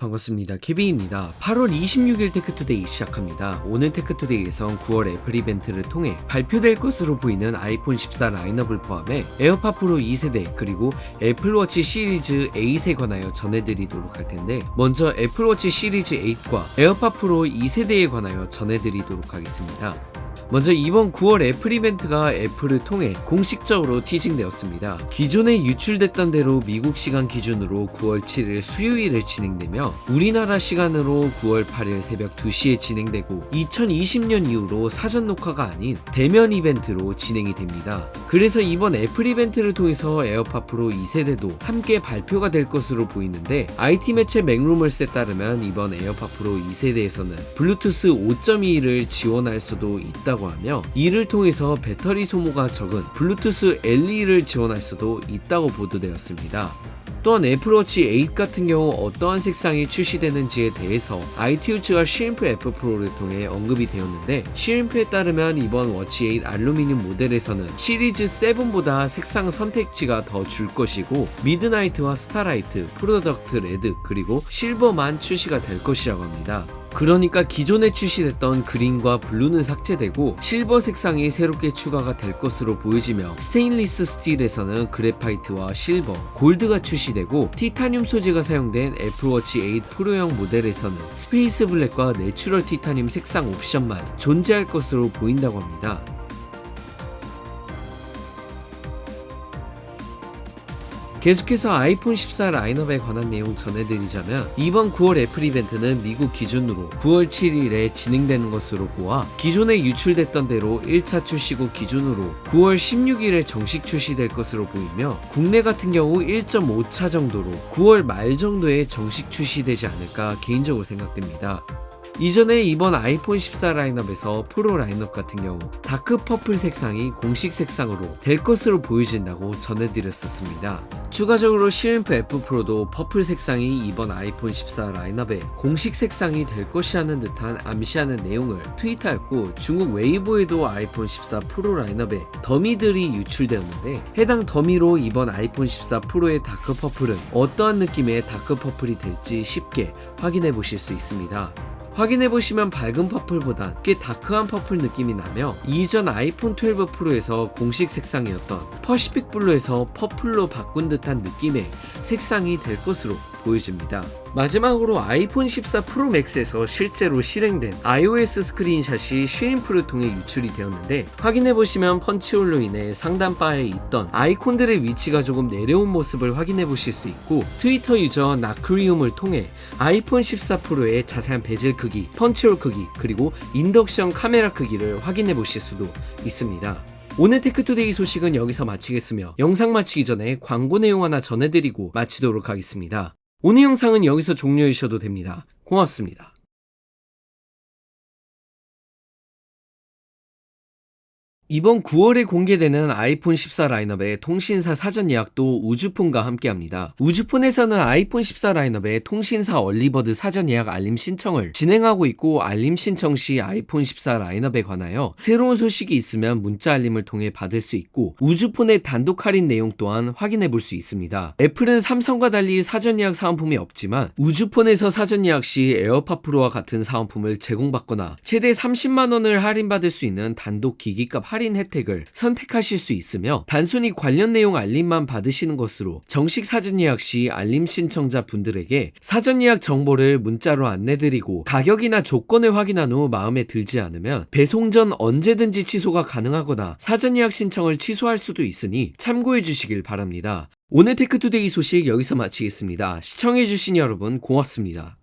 반갑습니다. 케빈입니다. 8월 26일 테크투데이 시작합니다. 오늘 테크투데이에선 9월 애플 이벤트를 통해 발표될 것으로 보이는 아이폰 14 라인업을 포함해 에어팟 프로 2세대 그리고 애플워치 시리즈 8에 관하여 전해드리도록 할 텐데 먼저 애플워치 시리즈 8과 에어팟 프로 2세대에 관하여 전해드리도록 하겠습니다. 먼저 이번 9월 애플 이벤트가 애플을 통해 공식적으로 티징되었습니다. 기존에 유출됐던 대로 미국 시간 기준으로 9월 7일 수요일에 진행되며 우리나라 시간으로 9월 8일 새벽 2시에 진행되고 2020년 이후로 사전 녹화가 아닌 대면 이벤트로 진행이 됩니다. 그래서 이번 애플 이벤트를 통해서 에어팟 프로 2세대도 함께 발표가 될 것으로 보이는데 IT 매체 맥루머스에 따르면 이번 에어팟 프로 2세대에서는 블루투스 5.2를 지원할 수도 있다고 하며 이를 통해서 배터리 소모가 적은 블루투스 LE를 지원할 수도 있다고 보도되었습니다. 또한 애플워치 8 같은 경우 어떠한 색상이 출시되는지에 대해서 iTunes가 시림프 F 프로를 통해 언급이 되었는데 시림프에 따르면 이번 워치 8 알루미늄 모델에서는 시리즈 7보다 색상 선택지가 더 줄 것이고 미드나이트와 스타라이트, 프로덕트 레드 그리고 실버만 출시가 될 것이라고 합니다. 그러니까 기존에 출시됐던 그린과 블루는 삭제되고 실버 색상이 새롭게 추가가 될 것으로 보여지며 스테인리스 스틸에서는 그래파이트와 실버, 골드가 출시되고 티타늄 소재가 사용된 애플워치 8 프로형 모델에서는 스페이스 블랙과 내추럴 티타늄 색상 옵션만 존재할 것으로 보인다고 합니다. 계속해서 아이폰 14 라인업에 관한 내용 전해드리자면 이번 9월 애플 이벤트는 미국 기준으로 9월 7일에 진행되는 것으로 보아 기존에 유출됐던 대로 1차 출시 국 기준으로 9월 16일에 정식 출시될 것으로 보이며 국내 같은 경우 1.5차 정도로 9월 말 정도에 정식 출시되지 않을까 개인적으로 생각됩니다. 이전에 이번 아이폰 14 라인업에서 프로 라인업 같은 경우 다크 퍼플 색상이 공식 색상으로 될 것으로 보여진다고 전해드렸었습니다. 추가적으로 시림프 F 프로도 퍼플 색상이 이번 아이폰 14 라인업의 공식 색상이 될 것이라는 듯한 암시하는 내용을 트위터했고 중국 웨이보에도 아이폰 14 프로 라인업에 더미들이 유출되었는데 해당 더미로 이번 아이폰 14 프로의 다크 퍼플은 어떠한 느낌의 다크 퍼플이 될지 쉽게 확인해 보실 수 있습니다. 확인해보시면 밝은 퍼플보다 꽤 다크한 퍼플 느낌이 나며 이전 아이폰 12 프로에서 공식 색상이었던 퍼시픽 블루에서 퍼플로 바꾼 듯한 느낌의 색상이 될 것으로 보여집니다. 마지막으로 아이폰 14 프로 맥스에서 실제로 실행된 iOS 스크린샷이 쉬림프를 통해 유출이 되었는데 확인해보시면 펀치홀로 인해 상단 바에 있던 아이콘들의 위치가 조금 내려온 모습을 확인해보실 수 있고 트위터 유저 나크리움을 통해 아이폰 14 프로의 자세한 베젤 크기, 펀치홀 크기, 그리고 인덕션 카메라 크기를 확인해보실 수도 있습니다. 오늘 테크투데이 소식은 여기서 마치겠으며 영상 마치기 전에 광고 내용 하나 전해드리고 마치도록 하겠습니다. 오늘 영상은 여기서 종료해 주셔도 됩니다. 고맙습니다. 이번 9월에 공개되는 아이폰 14 라인업의 통신사 사전 예약도 우주폰과 함께합니다. 우주폰에서는 아이폰 14 라인업의 통신사 얼리버드 사전 예약 알림 신청을 진행하고 있고 알림 신청 시 아이폰 14 라인업에 관하여 새로운 소식이 있으면 문자 알림을 통해 받을 수 있고 우주폰의 단독 할인 내용 또한 확인해 볼 수 있습니다. 애플은 삼성과 달리 사전 예약 사은품이 없지만 우주폰에서 사전 예약 시 에어팟 프로와 같은 사은품을 제공받거나 최대 30만 원을 할인받을 수 있는 단독 기기값 할인 할인 혜택을 선택하실 수 있으며 단순히 관련 내용 알림만 받으시는 것으로 정식 사전 예약 시 알림 신청자 분들에게 사전 예약 정보를 문자로 안내드리고 가격이나 조건을 확인한 후 마음에 들지 않으면 배송 전 언제든지 취소가 가능하거나 사전 예약 신청을 취소할 수도 있으니 참고해 주시길 바랍니다. 오늘 테크투데이 소식 여기서 마치겠습니다. 시청해주신 여러분 고맙습니다.